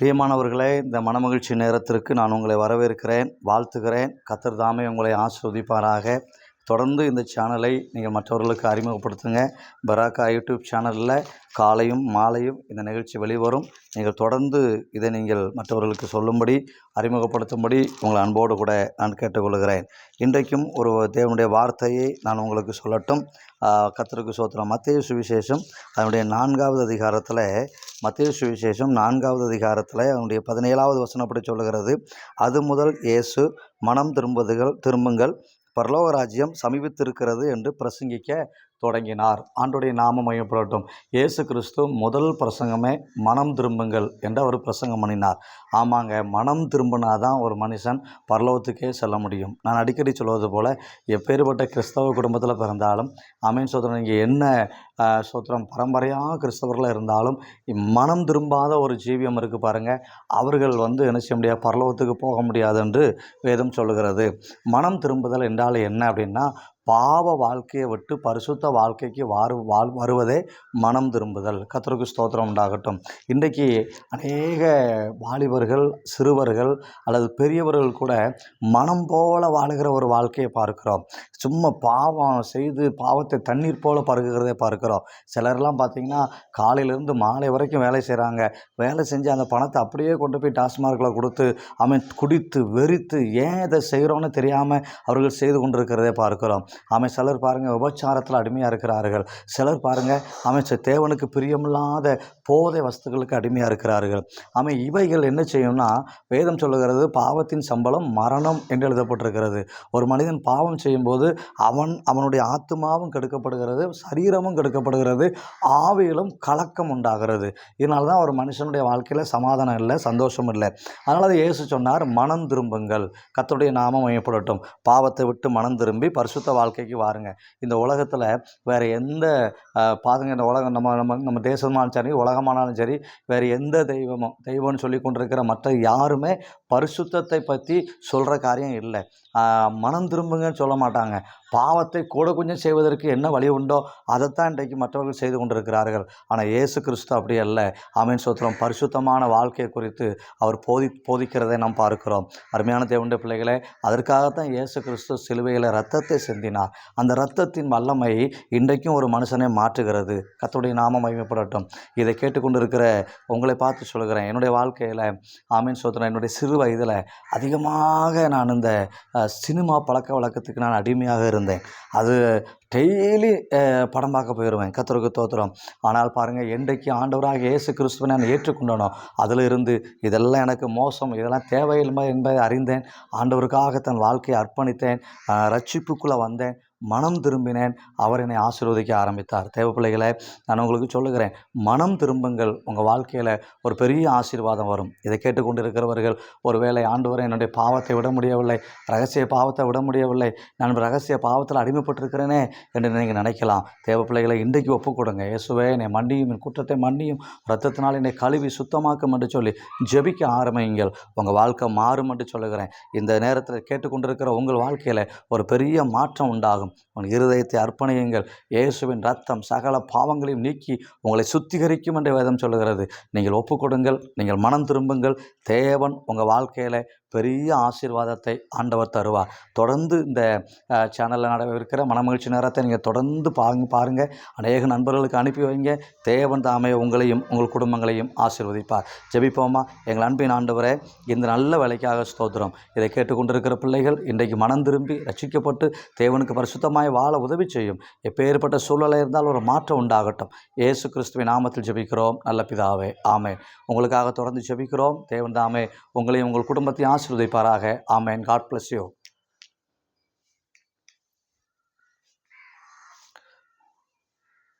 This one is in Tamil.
பிரியமானவர்களே இந்த மனமகிழ்ச்சி நேரத்திற்கு நான் உங்களை வரவேற்கிறேன் வாழ்த்துகிறேன். கத்தர் தாமே உங்களை ஆஸ்வதிப்பாராக தொடர்ந்து இந்த சேனலை நீங்கள் மற்றவர்களுக்கு அறிமுகப்படுத்துங்க. பராக்கா யூடியூப் சேனலில் காலையும் மாலையும் இந்த நிகழ்ச்சி வெளிவரும். நீங்கள் தொடர்ந்து இதை நீங்கள் மற்றவர்களுக்கு சொல்லும்படி அறிமுகப்படுத்தும்படி உங்களை அன்போடு கூட நான் கேட்டுக்கொள்கிறேன். இன்றைக்கும் ஒரு தேவனுடைய வார்த்தையை நான் உங்களுக்கு சொல்லட்டும். கத்தருக்கு சோத்திரம். மத்திய சுவிசேஷம் அதனுடைய நான்காவது அதிகாரத்தில் மத்திய சுவிசேஷம் நான்காவது அதிகாரத்தில் அதனுடைய பதினேழாவது வசனப்படி சொல்லுகிறது. அது முதல் இயேசு மனம் திரும்புதுகள் திரும்புங்கள். பரலோக ராஜ்யம் சமீபித்திருக்கிறது என்று பிரசங்கிக்க தொடங்கினார். ஆண்டுடைய நாமம் மையப்படட்டும் இயேசு கிறிஸ்து முதல் பிரசங்கமே மனம் திரும்புங்கள் என்று அவர் பிரசங்கம் பண்ணினார். ஆமாங்க மனம் திரும்பினாதான் ஒரு மனுஷன் பரலோகத்துக்கே செல்ல முடியும். நான் அடிக்கடி சொல்வது போல் எப்பேற்பட்ட கிறிஸ்தவ குடும்பத்தில் பிறந்தாலும் அமீன் சோதரன் இங்கே என்ன சோத்திரம் பரம்பரையாக கிறிஸ்தவர்களாக இருந்தாலும் மனம் திரும்பாத ஒரு ஜீவியம் இருக்குது பாருங்கள் அவர்கள் வந்து என்ன செய்ய முடியாது பரலோகத்துக்கு போக முடியாது என்று வேதம் சொல்லுகிறது. மனம் திரும்புதல் என்றால் என்ன அப்படின்னா பாவ வாழ்க்கையை விட்டு பரிசுத்த வாழ்க்கைக்கு வாரு வாழ் வருவதே மனம் திரும்புதல். கத்தருக்கு ஸ்தோத்திரம் உண்டாகட்டும். இன்றைக்கு அநேக வாலிபர்கள் சிறுவர்கள் அல்லது பெரியவர்கள் கூட மனம் போல வாழுகிற ஒரு வாழ்க்கையை பார்க்கிறோம். சும்மா பாவம் செய்து பாவத்தை தண்ணீர் போல பருகுகிறதை பார்க்கிறோம். சிலர்லாம் பார்த்திங்கன்னா காலையிலேருந்து மாலை வரைக்கும் வேலை செய்கிறாங்க வேலை செஞ்சு அந்த பணத்தை அப்படியே கொண்டு போய் டாஸ்மார்க்கில் கொடுத்து அவன் குடித்து வெறித்து ஏன் இதை செய்கிறோன்னு தெரியாமல் அவர்கள் செய்து கொண்டிருக்கிறதே பார்க்கிறோம். அவன் சிலர் பாருங்கள் விபச்சாரத்தில் அடிமையாக இருக்கிறார்கள். சிலர் பாருங்கள் அமைச்சர் தேவனுக்கு பிரியமில்லாத போதை வஸ்துக்களுக்கு அடிமையாக இருக்கிறார்கள். அவன் இவைகள் என்ன செய்யும்னா வேதம் சொல்லுகிறது பாவத்தின் சம்பளம் மரணம் என்று எழுதப்பட்டிருக்கிறது. ஒரு மனிதன் பாவம் செய்யும்போது அவன் அவனுடைய ஆத்மாவும் கெடுக்கப்படுகிறது சரீரமும் கெடுக்கப்படுகிறது ஆவியிலும் கலக்கம் உண்டாகிறது. இதனால தான் ஒரு மனுஷனுடைய வாழ்க்கையில் சமாதானம் இல்லை சந்தோஷம் இல்லை. அதனால் அதை இயேசு சொன்னார் மனம் திரும்புங்கள். கத்துடைய நாமம் மையப்படட்டும் பாவத்தை விட்டு மனம் திரும்பி பரிசுத்த வாழ்க்கைக்கு வாருங்க. இந்த உலகத்தில் வேறு எந்த அஹ், பாருங்க இந்த உலகம் நம்ம நம்ம நம்ம தேசமானாலும் சரி உலகமானாலும் சரி வேறு எந்த தெய்வமும் தெய்வம்னு சொல்லி கொண்டிருக்கிற மற்ற யாருமே பரிசுத்தத்தை பற்றி சொல்கிற காரியம் இல்லை. மனம் திரும்புங்கன்னு சொல்ல மாட்டாங்க. பாவத்தை கூட கொஞ்சம் செய்வதற்கு என்ன வழி உண்டோ அதைத்தான் இன்றைக்கு மற்றவர்கள் செய்து கொண்டிருக்கிறார்கள். ஆனால் இயேசு கிறிஸ்து அப்படி அல்ல. அமீன் சோத்திரம். பரிசுத்தமான வாழ்க்கை குறித்து அவர் போதி போதிக்கிறதை நாம் பார்க்கிறோம். அருமையான தேவண்ட பிள்ளைகளே அதற்காகத்தான் இயேசு கிறிஸ்து சிலுவையில் ரத்தத்தை சிந்தினார். அந்த ரத்தத்தின் வல்லமை இன்றைக்கும் ஒரு மனுஷனை மாற்றுகிறது. கத்தோடைய நாமம் மகிமைப்படட்டும். இதை கேட்டுக்கொண்டிருக்கிற உங்களை பார்த்து சொல்கிறேன் என்னுடைய வாழ்க்கையில் ஆமீன் சோத்திரம் என்னுடைய சிறு வயதில் அதிகமாக நான் இந்த சினிமா பழக்க வழக்கத்துக்கு நான் அடிமையாக இருந்தேன். அது டெய்லி படம் பார்க்க போயிடுவேன் கத்தருக்கு தோத்திரம் ஆனால் பாருங்கள் என்றைக்கு ஆண்டவராக இயேசு கிறிஸ்துவை நான் ஏற்றுக்கொண்டனோ அதில் இருந்து இதெல்லாம் எனக்கு மோசம் இதெல்லாம் தேவையில்லை என்பதை அறிந்தேன். ஆண்டவருக்காக தன் வாழ்க்கையை அர்ப்பணித்தேன். ரட்சிப்புக்குள்ளே வந்தேன். மனம் திரும்பினேன். அவர் என்னை ஆசீர்வதிக்க ஆரம்பித்தார். தேவப்பிள்ளைகளை நான் உங்களுக்கு சொல்லுகிறேன் மனம் திரும்புங்கள். உங்கள் வாழ்க்கையில் ஒரு பெரிய ஆசீர்வாதம் வரும். இதை கேட்டுக்கொண்டிருக்கிறவர்கள் ஒருவேளை ஆண்டவரை என்னுடைய பாவத்தை விட முடியவில்லை ரகசிய பாவத்தை விட முடியவில்லை நான் ரகசிய பாவத்தில் அடிமைப்பட்டிருக்கிறேனே என்று நீங்கள் நினைக்கலாம். தேவப்பிள்ளைகளை இன்றைக்கு ஒப்புக் கொடுங்க இயேசுவே என்னை மன்னியும் என் குற்றத்தை மன்னியும் ரத்தத்தினால் என்னை கழுவி சுத்தமாக்கும் என்று சொல்லி ஜெபிக்க ஆரம்பியுங்கள். உங்கள் வாழ்க்கை மாறும் என்று சொல்லுகிறேன். இந்த நேரத்தில் கேட்டுக்கொண்டிருக்கிற உங்கள் வாழ்க்கையில் ஒரு பெரிய மாற்றம் உண்டாகும். உன் இருதயத்தை அர்ப்பணியுங்கள். இயேசுவின் ரத்தம் சகல பாவங்களையும் நீக்கி உங்களை சுத்திகரிக்கும் என்று வேதம் சொல்லுகிறது. நீங்கள் ஒப்புக்கொடுங்கள். நீங்கள் மனம் திரும்புங்கள். தேவன் உங்கள் வாழ்க்கையில் பெரிய ஆசீர்வாதத்தை ஆண்டவர் தருவார். தொடர்ந்து இந்த சேனலில் நடவிருக்கிற மனமகிழ்ச்சி நேரத்தை நீங்கள் தொடர்ந்து பாருங்க பாருங்கள் அநேக நண்பர்களுக்கு அனுப்பி வைங்க. தேவன் தாமே உங்களையும் உங்கள் குடும்பங்களையும் ஆசீர்வதிப்பார். ஜெபிப்போமா? எங்கள் அன்பின் ஆண்டவரே இந்த நல்ல வேலைக்காக ஸ்தோத்திரம். இதை கேட்டுக்கொண்டிருக்கிற பிள்ளைகள் இன்றைக்கு மனம் திரும்பி ரட்சிக்கப்பட்டு தேவனுக்கு பரிசுத்தமாய் வாழ உதவி செய்யும். எப்பேற்பட்ட சூழலாக இருந்தால் ஒரு மாற்றம் உண்டாகட்டும். ஏசு கிறிஸ்துவின் நாமத்தில் ஜெபிக்கிறோம். நல்ல பிதாவே ஆமென். உங்களுக்காக தொடர்ந்து ஜெபிக்கிறோம். தேவன் தாமே உங்களையும் உங்கள் குடும்பத்தையும் ஆசீர்வதிப்பாராக. ஆமேன். God bless you